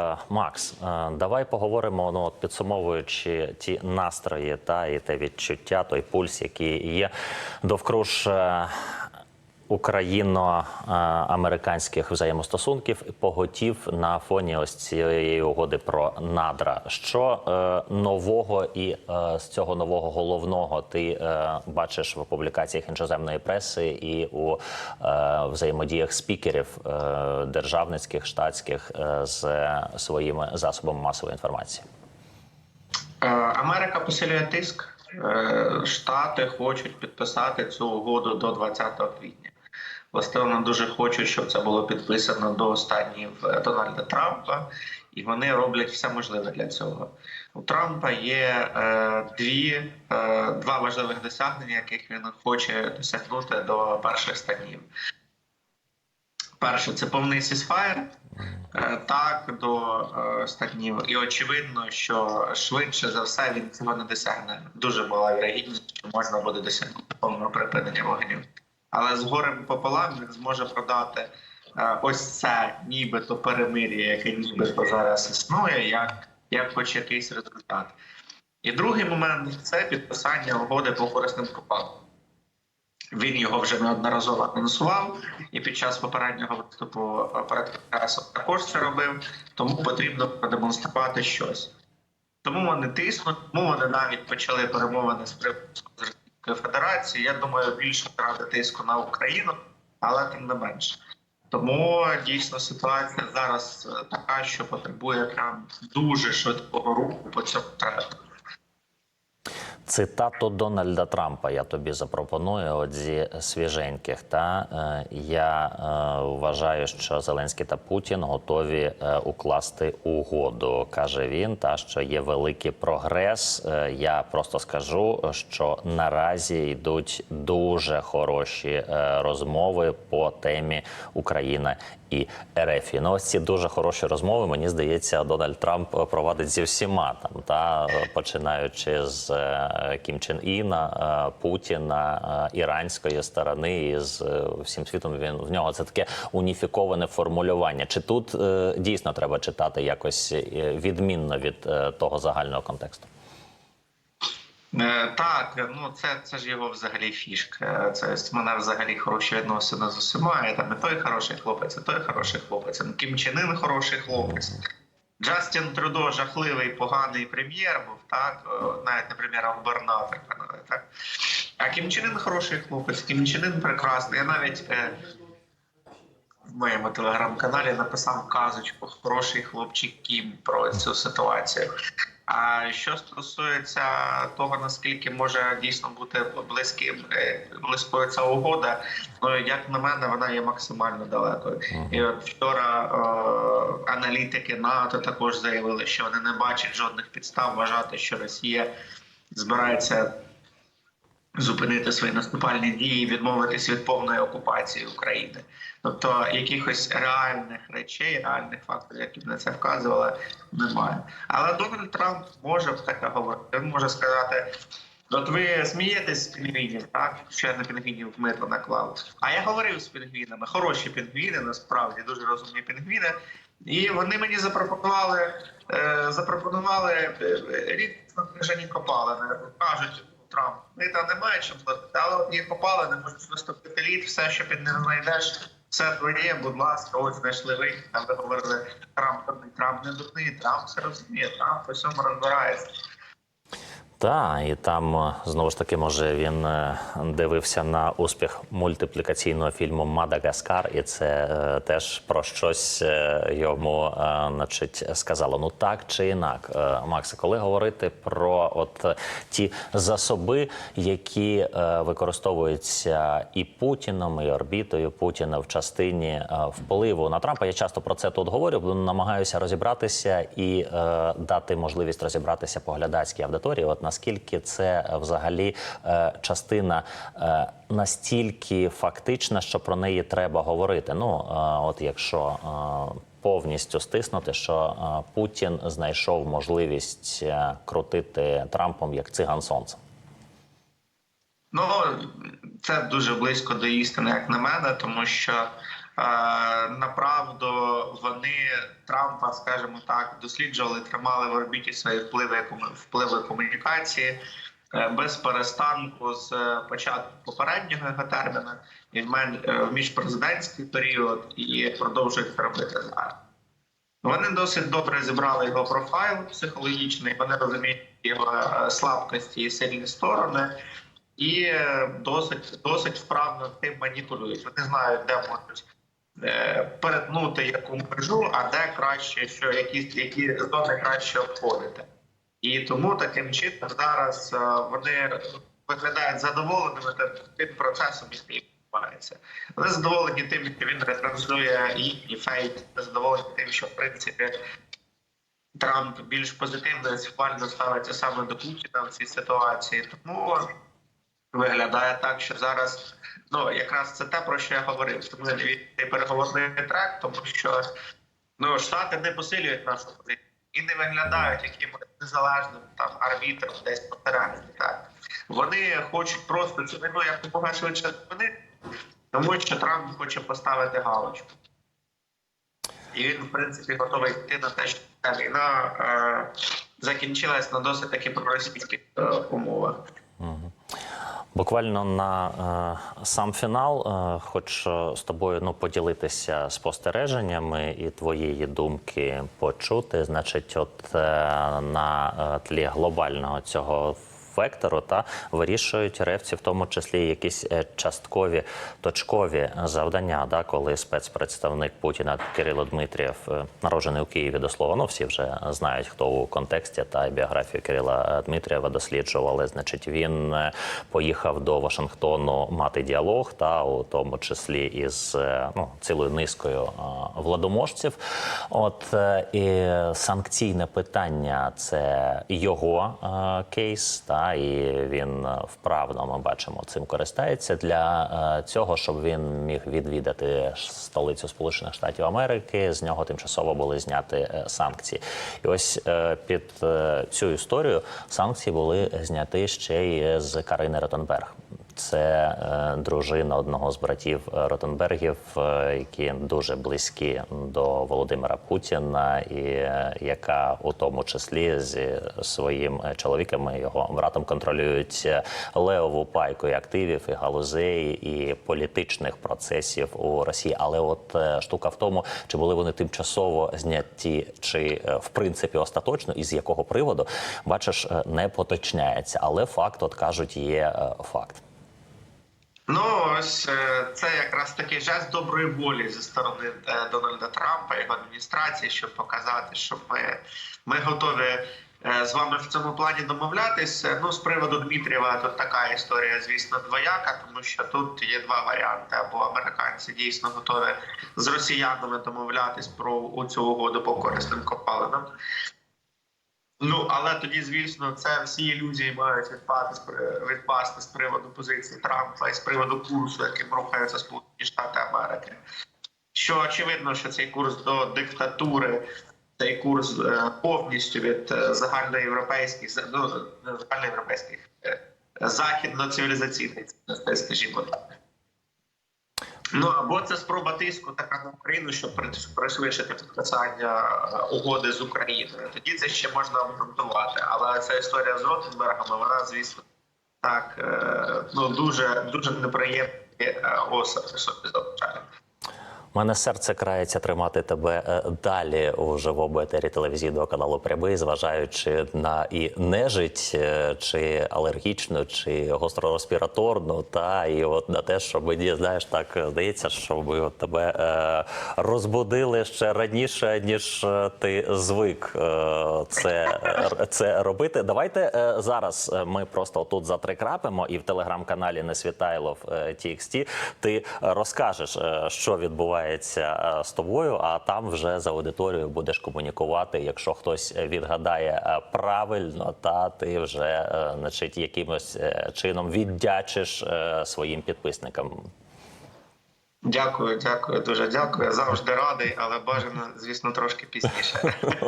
Е, Макс, е, давай поговоримо. Ну, от підсумовуючи ті настрої та і те відчуття, той пульс, який є довкруж е, україно-американських взаємостосунків, поготів на фоні ось цієї угоди про надра. Що е, нового і е, з цього нового головного ти е, бачиш в публікаціях іншоземної преси і у е, взаємодіях спікерів е, державницьких штатських е, з своїми засобами масової інформації? Е, Америка посилює тиск. Е, Штати хочуть підписати цю угоду до 20 квітня. Власне, вони дуже хочуть, щоб це було підписано до останніх Дональда Трампа, і вони роблять все можливе для цього. У Трампа є е, дві, е, два важливих досягнення, яких він хоче досягнути до перших станів. Перше, це повний сісфаєр. Е, Так, до е, станів. І очевидно, що швидше за все він цього не досягне. Дуже мала вірогідність, що можна буде досягнути повного припинення вогню. Але з горем пополам він зможе продати е, ось це нібито перемир'я, яке нібито зараз існує, як, як хоч якийсь результат. І другий момент це підписання угоди по корисним копалам. Він його вже неодноразово анонсував, і під час попереднього виступу перед Конгресом також це робив. Тому потрібно продемонструвати щось. Тому вони тиснуть, тому вони навіть почали перемовини з приводу Російською Я думаю, більше ради тиску на Україну, але тим не менше. Тому дійсно ситуація зараз е, така, що потребує прям дуже швидкого руху по цьому тренду. Цитату Дональда Трампа я тобі запропоную. От зі свіженьких. Та е, я е, вважаю, що Зеленський та Путін готові е, укласти угоду. каже він. Та що є великий прогрес. Е, я просто скажу, що наразі йдуть дуже хороші е, розмови по темі Україна і РФ. Ну, ось ці дуже хороші розмови. Мені здається, Дональд Трамп провадить зі всіма там, та починаючи з е, Кім Чен Іна, е, Путіна, е, іранської сторони, і з е, всім світом він в нього це таке уніфіковане формулювання. Чи тут е, дійсно треба читати якось е, відмінно від е, того загального контексту? Е, Так, ну це, це ж його взагалі фішка. Це в мене взагалі хороші відносини з усіма. І там і той хороший хлопець, і той хороший хлопець. Ну, Кім Чен Ын хороший хлопець. Джастін Трудо жахливий, поганий прем'єр був, так? Е, Навіть не прем'єр, а губернатор. Так? А Кім Чен Ын хороший хлопець, Кім Чен Ын прекрасний. Я навіть е, в моєму телеграм-каналі написав казочку Хороший хлопчик Кім про цю ситуацію. А що стосується того, наскільки може дійсно бути близьким е, близькою ця угода, ну як на мене, вона є максимально далекою. І от вчора е, аналітики НАТО також заявили, що вони не бачать жодних підстав вважати, що Росія збирається зупинити свої наступальні дії, відмовитись від повної окупації України. Тобто якихось реальних речей, реальних факторів, які б на це вказували, немає. Але Дональд Трамп може таке говорити. Він може сказати. От ви смієтесь з пінгвінів, так? Що я на пінгвінів мито наклав. А я говорив з пінгвінами. Хороші пінгвіни, насправді дуже розумні пінгвіни. І вони мені запропонували, е, запропонували е, рідко знижені копалини. Кажуть, Трамп, ми там немає чим платити, але от їх попали, не можуть виступити літ, все, що під ним знайдеш, все твоє, будь ласка, ось знайшли вихід. Там ви говорили, Трамп Трамп не дурний, Трамп все розуміє, Трамп по всьому розбирається. Так, і там е, знову ж таки, може він е, дивився на успіх мультиплікаційного фільму Мадагаскар, і це е, теж про щось е, йому, е, значить, сказало. Ну так чи інак, Е, Максе, коли говорити про от ті засоби, які е, використовуються і Путіном, і орбітою Путіна в частині е, впливу на Трампа, я часто про це тут говорю, бо намагаюся розібратися і е, дати можливість розібратися поглядацькій аудиторії. От наскільки це е, взагалі е, частина е, настільки фактична, що про неї треба говорити. Ну от якщо повністю стиснути, що Путін знайшов можливість крутити Трампом як циган сонцем. Ну це дуже близько до істини, як на мене, тому що направду вони Трампа, скажімо так, досліджували, тримали в орбіті свої впливи впливи комунікації е, без перестанку з е, початку попереднього його терміну і в е, міжпрезидентський період і продовжують робити зараз. Вони досить добре зібрали його профайл психологічний. Вони розуміють його е, слабкості і сильні сторони, і е, досить досить вправно тим маніпулюють. Вони знають, де можуть е, перетнути яку межу, а де краще, що якісь які зони краще обходити. І тому таким чином зараз е, вони виглядають задоволеними тим- процесом, який відбувається. Вони задоволені тим, що він ретранслює їхній фейк, задоволені тим, що в принципі Трамп більш позитивно і схвально ставиться саме до Путіна в цій ситуації. Тому виглядає так, що зараз ну якраз це те, про що я говорив. Тому я цей переговорний трек, тому що ну штати не посилюють нашу позицію і не виглядають якимось незалежним там арбітром десь посередині. Так вони хочуть просто цю війну якомога швидше зупинити, тому що Трамп хоче поставити галочку. І він, в принципі, готовий йти на те, що ця війна е, закінчилась на досить таки проросійських е, умовах. Буквально на е, сам фінал е, хочу з тобою ну, поділитися спостереженнями і твоєї думки почути. Значить, от е, на е, тлі глобального цього вектору та вирішують ревці, в тому числі якісь е, часткові точкові завдання. Да, коли спецпредставник Путіна Кирило Дмитрієв, е, народжений у Києві до слова, ну всі вже знають, хто у контексті та біографію Кирила Дмитрієва досліджували. Значить, він е, поїхав до Вашингтону мати діалог, та у тому числі із е, ну, цілою низкою е, владоможців. От е, і санкційне питання це його е, кейс, та і він е, вправно ми бачимо цим користається для е, цього, щоб він міг відвідати столицю Сполучених Штатів Америки. З нього тимчасово були зняти е, санкції. І ось під цю історію санкції були зняті ще й з Карини Ротенберг. Це е, дружина одного з братів е, Ротенбергів, е, які дуже близькі до Володимира Путіна, і яка у тому числі зі своїм чоловіком, і його братом контролюють левову пайку і активів, і галузей, і політичних процесів у Росії. Але от штука в тому, чи були вони тимчасово зняті, чи в принципі остаточно, і з якого приводу, бачиш, не поточняється. Але факт, от кажуть, є факт. Ну ось е, це якраз такий жест доброї волі зі сторони е, Дональда Трампа його адміністрації, щоб показати, що ми, ми готові е, з вами в цьому плані домовлятися. Ну з приводу Дмитрієва тут така історія, звісно, двояка, тому що тут є два варіанти: або американці дійсно готові з росіянами домовлятись про цю угоду по корисним копалинам. Ну, але тоді, звісно, це всі ілюзії мають відпасти відпасти з приводу позиції Трампа і з приводу курсу, яким рухаються Сполучені Штати Америки. Що очевидно, що цей курс до диктатури, цей курс е, повністю від е, загальноєвропейських ну, загальноєвропейських е, західно-цивілізаційних скажімо так. Ну або це спроба тиску така на Україну, щоб пришвидшити підписання е, угоди з Україною. Тоді це ще можна обґрунтувати. Але ця історія з Ротенбергами, вона звісно так е, ну дуже дуже неприємні особи собі залишає. Мене серце крається тримати тебе е, далі у живому етері телевізійного каналу Прямий, зважаючи на і нежить, е, чи алергічну, чи гострореспіраторну, та і от на те, що мені знаєш, так здається, що ми от тебе е, розбудили ще раніше, ніж е, ти звик е, це, е, це робити. Давайте е, зараз е, ми просто тут затрикрапимо, і в телеграм-каналі Несвітайлов е, TXT ти розкажеш, е, що відбувається е, з тобою, а там вже за аудиторією будеш комунікувати. Якщо хтось відгадає е, правильно, та ти вже е, значить якимось е, чином віддячиш е, своїм підписникам. Дякую, дякую, дуже дякую. Завжди радий, але бажано, звісно, трошки пізніше.